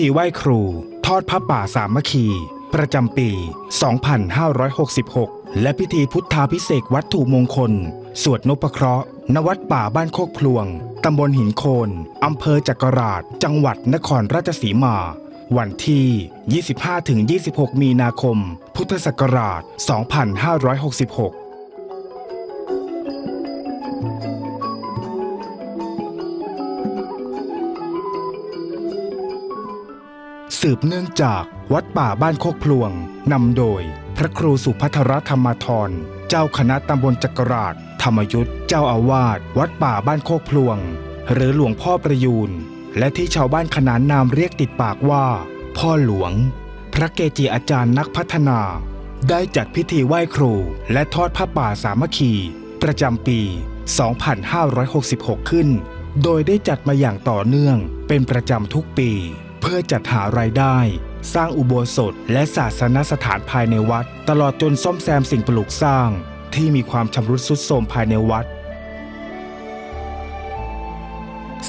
ธีไหว้ครู ทอดพระป่าสามัคคี ประจำปี 2566 และพิธีพุทธาพิเศษวัตถุมงคล สวดนพเคราะห์ ณ วัดป่าบ้านโคกพลวง ตำบลหินโคน อำเภอจักราช จังหวัดนครราชสีมา วันที่ 25-26 มีนาคม พุทธศักราช 2566 สืบเนื่องจากวัดป่าบ้านโคกพลวงนำโดย พระครูสุพัทรธรรมธรเจ้าคณะตำบลจักราช ธรรมยุทธเจ้าอาวาสวัดป่าบ้านโคกพลวง หรือหลวงพ่อประยูนและที่ชาวบ้านขนานนามเรียกติดปากว่า พ่อหลวง พระเกจิอาจารย์นักพัฒนา ได้จัดพิธีไหว้ครู และทอดผ้าป่าสามัคคี ประจำปี 2566 ขึ้น โดยได้จัดมาอย่างต่อเนื่องเป็นประจำทุกปี เพื่อจัดหารายได้ สร้างอุโบสถและศาสนสถานภายในวัด ตลอดจนซ่อมแซมสิ่งปลูกสร้าง ที่มีความชำรุดทรุดโทรมภายในวัด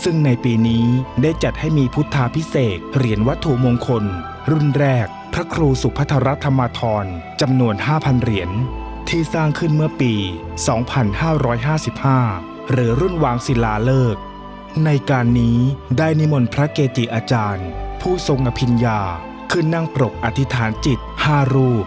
ซึ่งในปีนี้ได้จัดให้มีพุทธาพิเศษเหรียญวัตถุมงคล รุ่นแรก พระครูสุพัทรธรรมธรจำนวน 5,000 เหรียญที่สร้างขึ้นเมื่อปี 2555 หรือรุ่นวางศิลาฤกษ์ในการนี้ได้นิมนต์พระเกจิอาจารย์ ผู้ทรงอภิญญาขึ้นนั่งปรกอธิษฐานจิตห้ารูป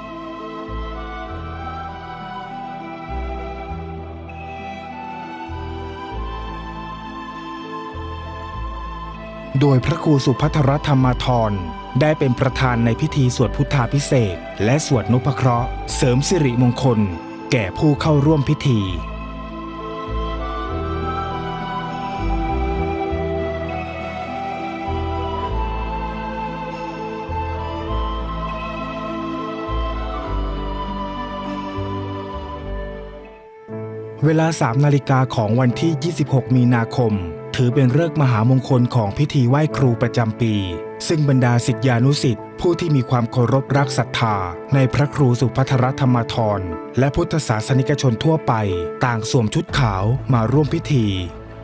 โดยพระครูสุพัทรธรรมธรได้เป็นประธานในพิธีสวดพุทธาพิเศษ และสวดนุพเคราะห์ เสริมสิริมงคล แก่ผู้เข้าร่วมพิธี เวลา 3 นาฬิกาของวันที่ 26 มีนาคม ถือเป็นฤกษ์มหามงคลของพิธีไหว้ครูประจำปี ซึ่งบรรดาศิษยานุศิษย์ผู้ที่มีความเคารพรักศรัทธา ในพระครูสุพัทรธรรมทร และพุทธศาสนิกชนทั่วไป ต่างสวมชุดขาวมาร่วมพิธี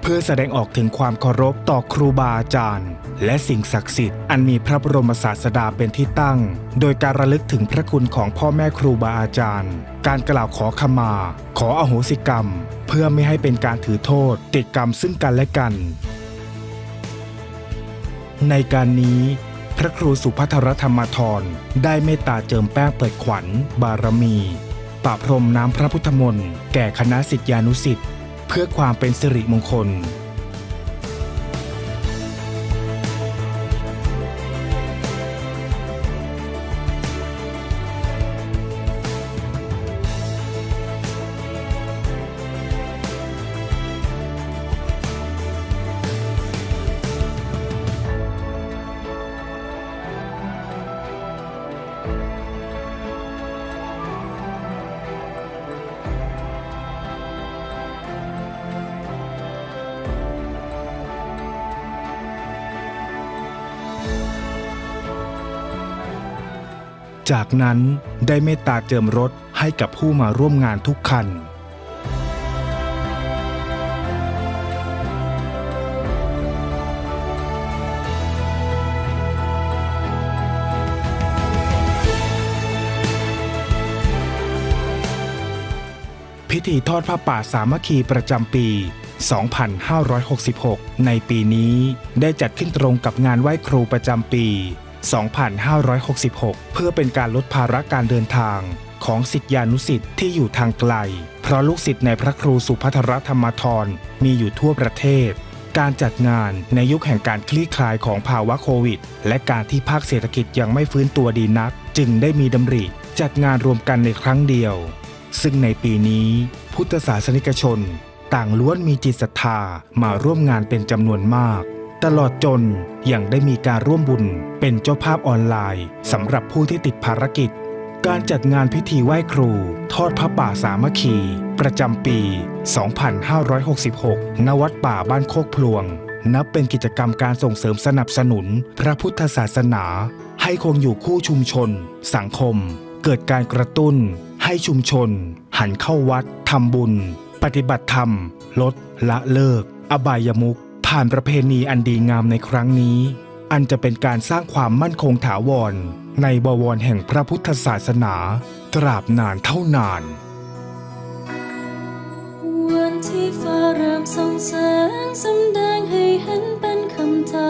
เพื่อแสดงออกถึงความเคารพต่อครูบาอาจารย์ และสิ่งศักดิ์สิทธิ์อันมีพระบรมศาสดาเป็นที่ตั้ง โดยการระลึกถึงพระคุณของพ่อแม่ครูบาอาจารย์ การกล่าวขอขมา ขออโหสิกรรม เพื่อไม่ให้เป็นการถือโทษ ติดกรรมซึ่งกันและกัน ในการนี้พระครูสุพัทรธรรมธรได้เมตตาเจิมแป้งเปิดขวัญ บารมีประพรมน้ำพระพุทธมนต์แก่คณะสิทธิานุสิทธิ์ เพื่อความเป็นสิริมงคล จากนั้นได้เมตตาเจิมรถให้กับผู้มาร่วมงานทุกคัน พิธีทอดผ้าป่าสามัคคีประจำปี 2566 ในปีนี้ได้จัดขึ้นตรงกับงานไหว้ครูประจำปี 2566 เพื่อเป็นการลดภาระการเดินทาง ของสิทธิานุสิทธิ์ที่อยู่ทางไกล เพราะลูกศิษย์ในพระครูสุพัทรธรรมธรมีอยู่ทั่วประเทศ การจัดงานในยุคแห่งการคลี่คลายของภาวะโควิด และการที่ภาคเศรษฐกิจยังไม่ฟื้นตัวดีนัก จึงได้มีดำริ จัดงานรวมกันในครั้งเดียว ซึ่งในปีนี้ พุทธศาสนิกชน ต่างล้วนมีจิตศรัทธามาร่วมงานเป็นจำนวนมาก ตลอดจนยังได้มีการร่วมบุญเป็นเจ้าภาพออนไลน์สำหรับผู้ที่ติดภารกิจ การจัดงานพิธีไหว้ครู ทอดพระป่าสามัคคี ประจำปี 2566 ณ วัดป่าบ้านโคกพลวง นับเป็นกิจกรรมการส่งเสริมสนับสนุน พระพุทธศาสนา ให้คงอยู่คู่ชุมชน สังคม เกิดการกระตุ้น ให้ชุมชน หันเข้าวัดทำบุญ ปฏิบัติธรรม ลดละเลิก อบายมุข ผ่านประเพณีอันดีงามในครั้งนี้ อันจะเป็นการสร้างความมั่นคงถาวร ในบวรแห่งพระพุทธศาสนา ตราบนานเท่านาน วันที่ฟ้าเริ่มส่องแสงสำแดงให้เห็นเป็นคำถา